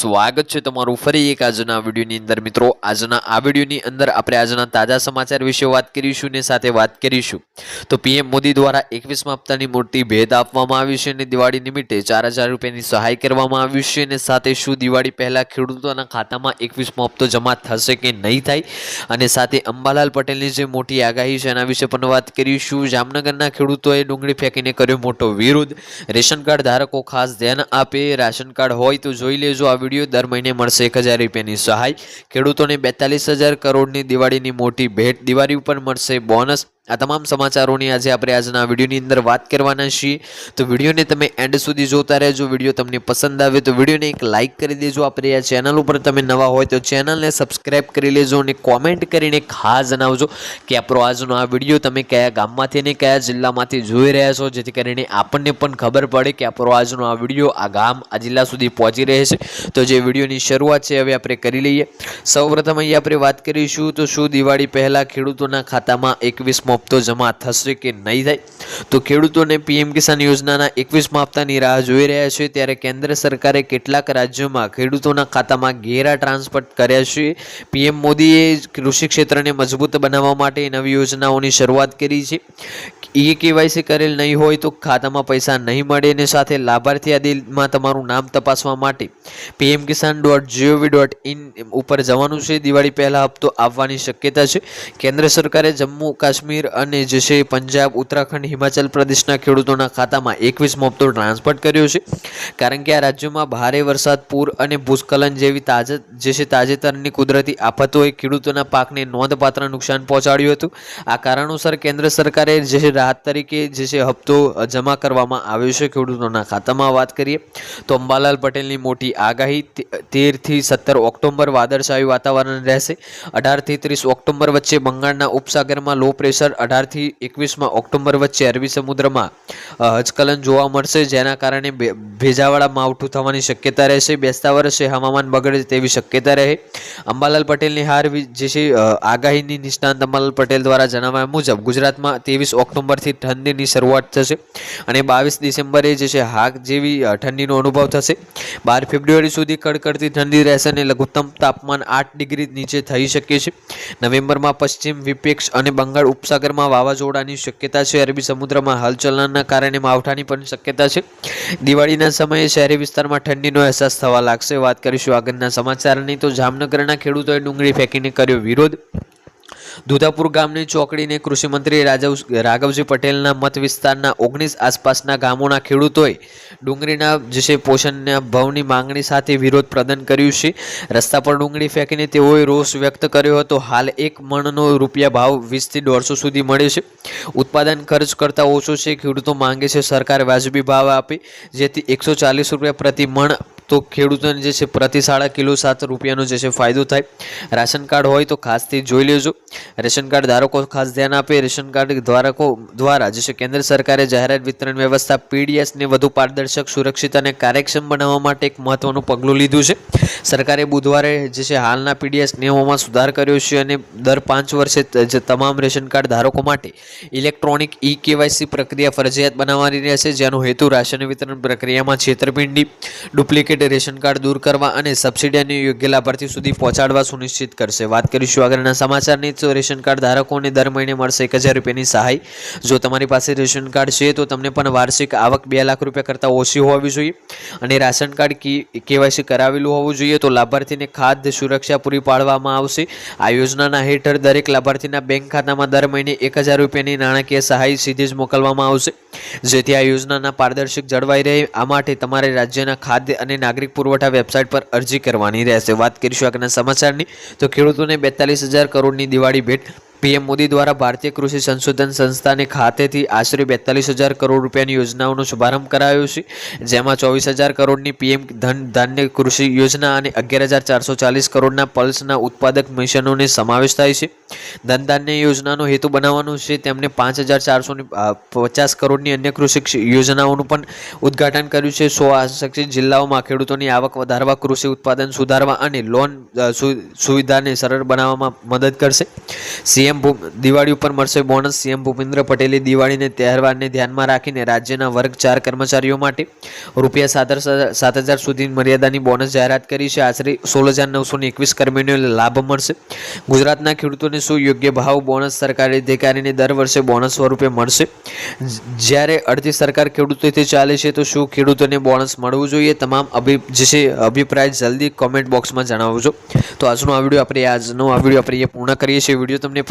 સ્વાગત છે તમારું ફરી એક આજના વિડીયોની અંદર. મિત્રો, આજના આ વિડીયોની અંદર આપણે આજના તાજા સમાચાર વિશે વાત કરીશું ને સાથે વાત કરીશું. તો પીએમ મોદી દ્વારા એકવીસમા હપ્તાની મોટી ભેદ આપવામાં આવી છે અને દિવાળી નિમિત્તે ચાર હજાર રૂપિયાની સહાય કરવામાં આવી છે અને સાથે શું દિવાળી પહેલાં ખેડૂતોના ખાતામાં એકવીસમો હપ્તો જમા થશે કે નહીં થાય? અને સાથે અંબાલાલ પટેલની જે મોટી આગાહી છે એના વિશે પણ વાત કરીશું. જામનગરના ખેડૂતોએ ડુંગળી ફેંકીને કર્યો મોટો વિરોધ. રેશન કાર્ડ ધારકો ખાસ ધ્યાન આપે. રાશન કાર્ડ હોય તો જોઈ લેજો આ વીડિયો દર મહિને મળશે એક હજાર રૂપિયાની સહાય. ખેડૂતોને બેતાલીસ હજાર કરોડની દિવાળીની મોટી ભેટ. દિવાળી ઉપર મળશે બોનસ. આ તમામ સમાચારોની આજે આપણે આજના વિડીયોની અંદર વાત કરવાના છીએ. તો વિડીયોને તમે એન્ડ સુધી જોતા રહેજો. વીડિયો તમને પસંદ આવે તો વિડીયોને એક લાઇક કરી દેજો. આપણે આ ચેનલ ઉપર તમે નવા હોય તો ચેનલને સબસ્ક્રાઈબ કરી લેજો અને કોમેન્ટ કરીને ખાસ જણાવજો કે આપણો આજનો આ વીડિયો તમે કયા ગામમાંથી અને કયા જિલ્લામાંથી જોઈ રહ્યા છો. જેથી કરીને આપણને પણ ખબર પડે કે આપણો આજનો આ વીડિયો આ ગામ, આ જિલ્લા સુધી પહોંચી રહે છે. તો જે વિડીયોની શરૂઆત છે હવે આપણે કરી લઈએ. સૌપ્રથમ અહીં આપણે વાત કરીશું તો શું દિવાળી પહેલાં ખેડૂતોના ખાતામાં એકવીસમો હપ્તો જમા થશે કે નહીં થાય? તો ખેડૂતોને પીએમ કિસાન યોજનાના એકવીસમા હપ્તાની રાહ જોઈ રહ્યા છે. ત્યારે કેન્દ્ર સરકારે કેટલાક રાજ્યોમાં ખેડૂતોના ખાતામાં ઘેરા ટ્રાન્સફર કર્યા છે. પીએમ મોદીએ કૃષિ ક્ષેત્રને મજબૂત બનાવવા માટે નવી યોજનાઓની શરૂઆત કરી છે. ઈ કેવાયસી કરેલ નહીં હોય તો ખાતામાં પૈસા નહીં મળે અને સાથે લાભાર્થી યાદીમાં તમારું નામ તપાસવા માટે PM Kisan dot GOV dot in ઉપર જવાનું છે. દિવાળી પહેલાં હપ્તો આવવાની શક્યતા છે. કેન્દ્ર સરકારે જમ્મુ કાશ્મીર અને જે છે પંજાબ, ઉત્તરાખંડ, હિમાચલ પ્રદેશના ખેડૂતોના ખાતામાં એકવીસ હપ્તો ટ્રાન્સફર કર્યો છે. કારણ કે આ રાજ્યોમાં ભારે વરસાદ, પૂર અને ભૂસ્ખલન જેવી તાજે, જે છે તાજેતરની કુદરતી આફતોએ ખેડૂતોના પાકને નોંધપાત્ર નુકસાન પહોંચાડ્યું હતું. આ કારણોસર કેન્દ્ર સરકારે જે છે રાહત તરીકે જે છે હપ્તો જમા કરવામાં આવ્યો છે ખેડૂતોના ખાતામાં વાત કરીએ તો અંબાલાલ પટેલની મોટી આગાહી તેરથી સત્તર ઓક્ટોબર વાદળછાયું વાતાવરણ રહેશે. અઢારથી ત્રીસ ઓક્ટોબર વચ્ચે બંગાળના ઉપસાગરમાં લો પ્રેશર અઢારથી એકવીસમાં ઓક્ટોબર વચ્ચે અરબી સમુદ્રમાં હજકલન જોવા મળશે, જેના કારણે ભેજાવાળા માવઠું થવાની શક્યતા રહેશે, બેસતા વર્ષે હવામાન બગડે તેવી શક્યતા રહે. અંબાલાલ પટેલની હાર જે છે આગાહીની નિષ્ણાંત અંબાલાલ પટેલ દ્વારા જણાવ્યા મુજબ, ગુજરાતમાં ત્રેવીસ ઓક્ટોબરથી ઠંડીની શરૂઆત થશે અને બાવીસ ડિસેમ્બરે જે છે હાક જેવી ઠંડીનો અનુભવ થશે. બાર ફેબ્રુઆરી સુધી કડકડતી ઠંડી રહેશે અને લઘુત્તમ તાપમાન આઠ ડિગ્રી નીચે થઈ શકે છે. નવેમ્બરમાં પશ્ચિમ વિપેક્ષ અને બંગાળ ઉપસાગરમાં વાવાઝોડાની શક્યતા છે. અરબી સમુદ્રમાં હલચલનના કારણે માવઠાની પણ શક્યતા છે. દિવાળીના સમયે શહેરી વિસ્તારમાં ઠંડીનો અહેસાસ થવા લાગશે. વાત કરીશું આગળના સમાચારની. તો જામનગરના ખેડૂતોએ ડુંગળી ફેંકીને કર્યો વિરોધ. દુધાપુર ગામની ચોકડીને કૃષિમંત્રી રાજવ રાઘવજી પટેલના મત વિસ્તારના ઓગણીસ આસપાસના ગામોના ખેડૂતોએ ડુંગળીના જે પોષણના ભાવની માંગણી સાથે વિરોધ પ્રદર્શન કર્યું છે. રસ્તા પર ડુંગળી ફેંકીને તેઓએ રોષ વ્યક્ત કર્યો હતો. હાલ એક મણનો રૂપિયા ભાવ વીસથી દોઢસો સુધી મળે છે. ઉત્પાદન ખર્ચ કરતાં ઓછો છે. ખેડૂતો માંગે છે સરકાર વાજબી ભાવ આપે, જેથી એકસો ચાલીસ રૂપિયા પ્રતિ મણ તો ખેડૂતોને જે છે પ્રતિ સાડા કિલો સાત રૂપિયાનો જે છે ફાયદો થાય. રાશન કાર્ડ હોય તો ખાસથી જોઈ લેજો. રેશન કાર્ડ ધારકો ખાસ ધ્યાન આપે. રેશન કાર્ડ ધારકો દ્વારા જે છે કેન્દ્ર સરકારે જાહેરાત વિતરણ વ્યવસ્થા, પીડીએસને વધુ પારદર્શક, સુરક્ષિત અને કાર્યક્ષમ બનાવવા માટે એક મહત્વનું પગલું લીધું છે. સરકારે બુધવારે જે છે હાલના પીડીએસ નિયમોમાં સુધાર કર્યો છે અને દર પાંચ વર્ષે જે તમામ રેશન કાર્ડ ધારકો માટે ઇલેક્ટ્રોનિક ઈ કેવાયસી પ્રક્રિયા ફરજિયાત બનાવવાની રહેશે. જેનો હેતુ રાશન વિતરણ પ્રક્રિયામાં છેતરપિંડી, ડુપ્લિકેટ રેશન કાર્ડ દૂર કરવા અને સબસિડીને યોગ્ય લાભાર્થી સુધી પહોંચાડવા સુનિશ્ચિત કરશે. વાત કરીશું આગળના સમાચારની. તો રેશન કાર્ડ ધારકોને દર મહિને મળશે એક હજાર રૂપિયાની સહાય. જો તમારી પાસે રેશન કાર્ડ છે, તો તમને પણ વાર્ષિક આવક બે લાખ રૂપિયા કરતાં ઓછી હોવી જોઈએ અને રાશન કાર્ડ કેવાયસી કરાવેલું હોવું જોઈએ. તો લાભાર્થીને ખાદ્ય સુરક્ષા પૂરી પાડવામાં આવશે. આ યોજનાના હેઠળ દરેક લાભાર્થીના બેંક ખાતામાં દર મહિને એક હજાર રૂપિયાની નાણાકીય સહાય સીધી જ મોકલવામાં આવશે. જેથી આ યોજનાના પારદર્શક જળવાઈ રહે. આ માટે તમારે રાજ્યના ખાદ્ય અને નાગરિક પુરવઠા વેબસાઇટ પર અરજી કરવાની રહેશે. વાત કરીશું આગળના સમાચારની. તો ખેડૂતોને બેતાલીસ હજાર કરોડની દિવાળી ભેટ પીએમ મોદી દ્વારા ભારતીય કૃષિ સંશોધન સંસ્થાને ખાતેથી આશરે બેતાલીસ હજાર કરોડ રૂપિયાની યોજનાઓનો શુભારંભ કરાયો છે, જેમાં ચોવીસ હજાર કરોડની પીએમ ધન ધાન્ય કૃષિ યોજના અને અગિયાર હજાર ચારસો ચાલીસ કરોડના પલ્સના ઉત્પાદક મિશનોને સમાવેશ થાય છે. ધન ધાન્ય યોજનાનો હેતુ બનાવવાનો છે તેમને પાંચ હજાર ચારસો પચાસ કરોડની અન્ય કૃષિ યોજનાઓનું પણ ઉદ્ઘાટન કર્યું છે. સો આસક્તિ જિલ્લાઓમાં ખેડૂતોની આવક વધારવા, કૃષિ ઉત્પાદન સુધારવા અને લોન સુવિધાને સરળ બનાવવામાં મદદ કરશે. સીએમ સીએમ દિવાળી ઉપર મળશે બોનસ. સીએમ ભૂપેન્દ્ર પટેલે દિવાળીને તહેવારને ધ્યાનમાં રાખીને રાજ્યના વર્ગ ચાર કર્મચારીઓ માટે રૂપિયા સાત સાત હજાર સુધી મર્યાદાની બોનસ જાહેરાત કરી છે. આશરે સોળ હજાર નવસો એકવીસ કર્મીઓને લાભ મળશે. ગુજરાતના ખેડૂતોને શું યોગ્ય ભાવ બોનસ સરકારી અધિકારીને દર વર્ષે બોનસ સ્વરૂપે મળશે? જ્યારે અડધી સરકાર ખેડૂતોથી ચાલે છે, તો શું ખેડૂતોને બોનસ મળવું જોઈએ? તમામ અભિ, જે છે, અભિપ્રાય જલ્દી કોમેન્ટ બોક્સમાં જણાવજો. તો આજનો આ વીડિયો આપણે, આજનો આ વીડિયો આપણે પૂર્ણ કરીએ છીએ. વીડિયો તમને